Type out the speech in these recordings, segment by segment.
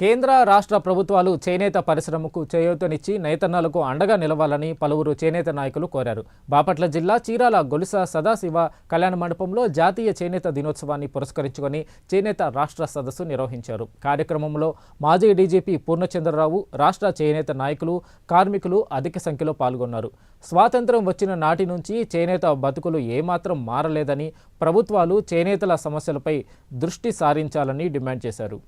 కేంద్ర రాష్ట్ర ప్రభుత్వాలు చేనేత పరిశ్రమకు చేయూతనిచ్చి నేతన్నలకు అండగా నిలవాలని పలువురు చేనేత నాయకులు కోరారు. బాపట్ల జిల్లా చీరాల గొలుస సదాశివ కళ్యాణ మండపంలో జాతీయ చేనేత దినోత్సవాన్ని పురస్కరించుకొని చేనేత రాష్ట్ర సదస్సు నిర్వహించారు. కార్యక్రమంలో మాజీ డీజీపీ పూర్ణచంద్రరావు రాష్ట్ర చేనేత నాయకులు కార్మికులు అధిక సంఖ్యలో పాల్గొన్నారు. స్వాతంత్రం వచ్చిన నాటి నుంచి చేనేత బతుకులు ఏమాత్రం మారలేదని ప్రభుత్వాలు చేనేతల సమస్యలపై దృష్టి సారించాలని డిమాండ్ చేశారు.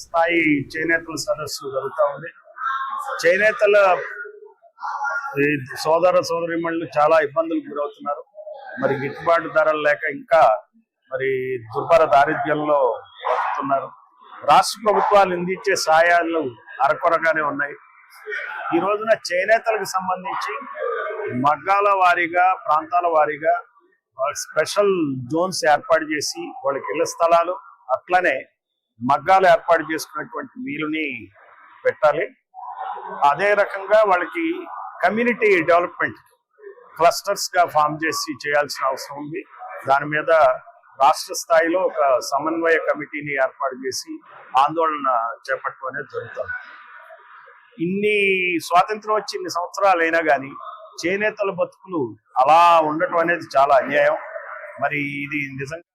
స్థాయి చేనేతల సదస్సు జరుగుతూ ఉంది. చేనేతల ఈ సోదర సోదరిమణులు చాలా ఇబ్బందులకు గురవుతున్నారు. మరి గిట్టుబాటు ధరలు లేక ఇంకా మరి దుర్భర దారిద్ర్యంలో బతుకుతున్నారు రాష్ట్ర ప్రభుత్వాలు అందించే సాయాలు అరకొరగానే ఉన్నాయి. ఈ రోజున చేనేతలకు సంబంధించి మగ్గాల వారీగా ప్రాంతాల వారీగా స్పెషల్ జోన్స్ ఏర్పాటు చేసి వాళ్ళకి ఇళ్ళ స్థలాలు అట్లనే మగ్గాలు ఏర్పాటు చేసుకున్నటువంటి వీలుని పెట్టాలి. అదే రకంగా వాళ్ళకి కమ్యూనిటీ డెవలప్మెంట్ క్లస్టర్స్గా ఫామ్ చేసి చేయాల్సిన అవసరం ఉంది. దాని మీద రాష్ట్ర స్థాయిలో ఒక సమన్వయ కమిటీని ఏర్పాటు చేసి ఆందోళన చేపట్టడం అనేది జరుగుతుంది. ఇన్ని స్వాతంత్రం వచ్చి ఇన్ని సంవత్సరాలు అయినా కానీ చేనేతల బతుకులు అలా ఉండటం అనేది చాలా అన్యాయం. మరి ఇది నిజంగా